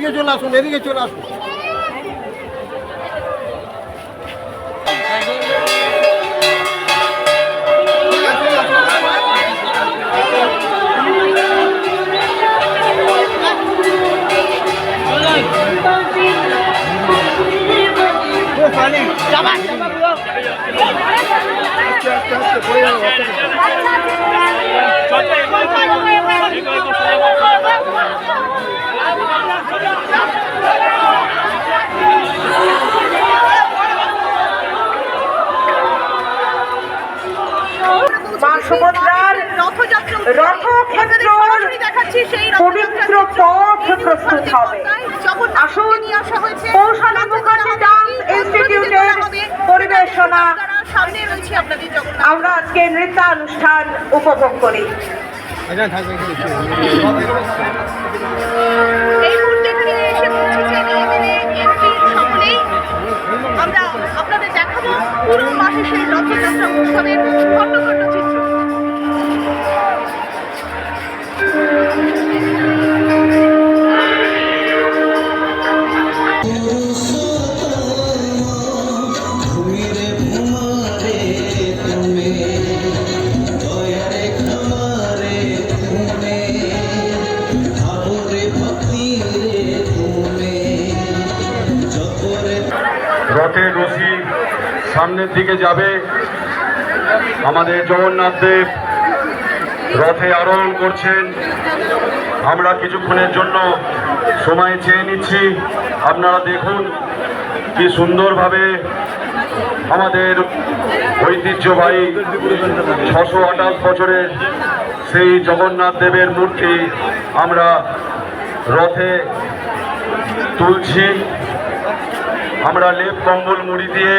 এদিকে চলে আসুন এদিকে চলে আসুন। মা আসুন। কৌশলী মুখার্জি ডান্স ইনস্টিটিউটের পরিবেশনা। সামনে রয়েছে আপনাদের আমরা আজকে নৃত্যানুষ্ঠান উপভোগ করি। সামনের দিকে যাবে আমাদের জগন্নাথ দেব। রথে আরোহণ করছেন। আমরা কিছুক্ষণের জন্য সময় চেয়ে নিচ্ছি। আপনারা দেখুন কি সুন্দরভাবে আমাদের ঐতিহ্যবাহী ছশো আঠাশ বছরের সেই জগন্নাথ দেবের মূর্তি আমরা রথে তুলছি। আমরা লেপ কম্বল মুড়ি দিয়ে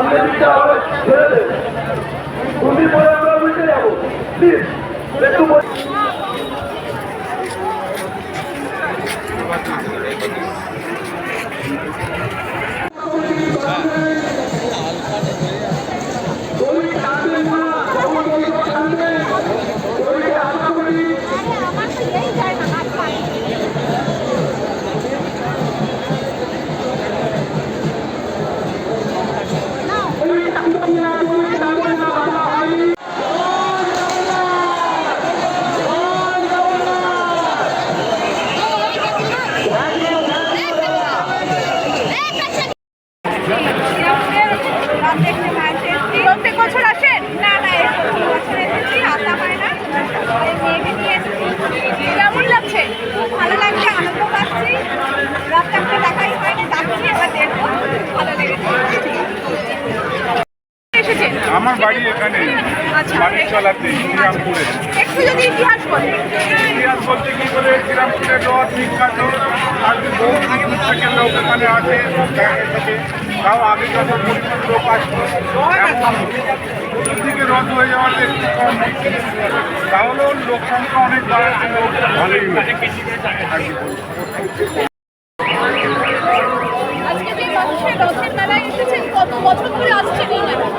প্রত্যেক চলাতে শ্রীরামপুরে। একটু যদি ইতিহাস বলতে কি বলে? শ্রীরামপুরের রথ বিখ্যাত আজকে বহু দূর থেকে লোক এখানে আসে থেকে। তাও আগে যত পরিমাণ লোক আসতো চতুর্দিকে রথ হয়ে যাওয়াতে একটু কম। তাহলেও লোক সংখ্যা অনেক বাড়াচ্ছে ভালোই হয়েছে আর কি বলব। আজকে যে মানুষের রথের মেলায় এসেছেন কত বছর ধরে আসছেন এই মেলায়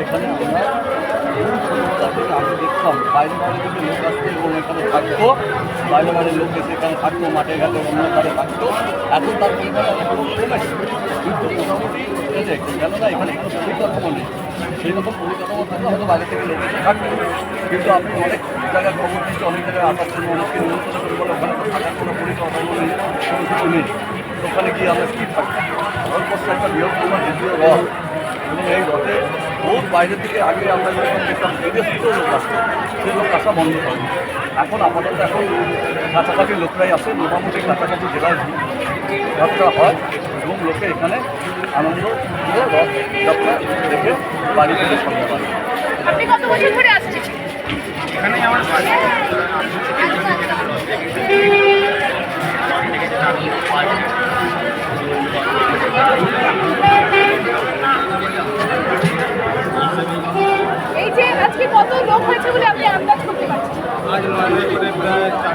এখানে আমরা বহু ছোটবেলা থেকে আগে দেখতাম বাইরে বাইরে থেকে লোক আসতো এবং এখানে থাকতো বাইরে বাইরে লোক এসে এখানে থাকতো মাঠে ঘাটে অন্য ঘাটে থাকতো এখন তার পরিমাণ কিন্তু সেই রকম পরিকাঠামো থাকলে হয়তো বাইরে থেকে লোক এসে থাকতো কিন্তু আপনি অনেক জায়গায় খবর দিচ্ছি অনেক জায়গায় আসার জন্য অনেককে করে বলে ওখানে তো থাকার কোনো পরিকাঠামো নেই, কোনো কিছু নেই। ওখানে গিয়ে আমরা কি থাকব? ভারতবর্ষে একটা বৃহত্তম দ্বিতীয় রথ এবং এই রথে বহুত বাইরের থেকে আগে আমরা যখন দেখতাম বিদেশ থেকেও লোক আসতো সেই লোক আসা বন্ধ করে এখন আপাতত এখন কাছাকাছি লোকরাই আসে মোটামুটি কাছাকাছি জেলায় যাত্রা হয়। এবং লোকে এখানে আনন্দ করে রথযাত্রা দেখে বাড়ি থেকে সন্ধ্যা পায়। আপনি কত বছর ধরে আসছেন? এখানেই আমার বাড়ি এই যে আজকে কত লোক হয়েছে বলে আপনি আন্দাজ করতে পারছেন আজ নয় করে প্রায় চার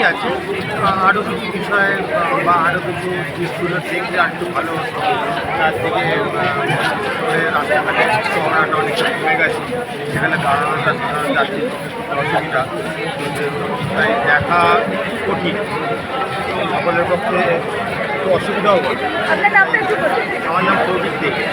ঠিকই আছে। আরও কিছু বিষয়ে বা আরও কিছু জিনিসগুলো দেখলে আর একটু ভালো তার থেকে রাস্তাঘাটে চড়াটা অনেকটা কমে গেছে। সেখানে দাঁড়ানোটা সাধারণ যাত্রীর অসুবিধা তাই দেখা কঠিন। সকলের পক্ষে একটু অসুবিধাও হয় আমার নাম প্রদীপ দেখে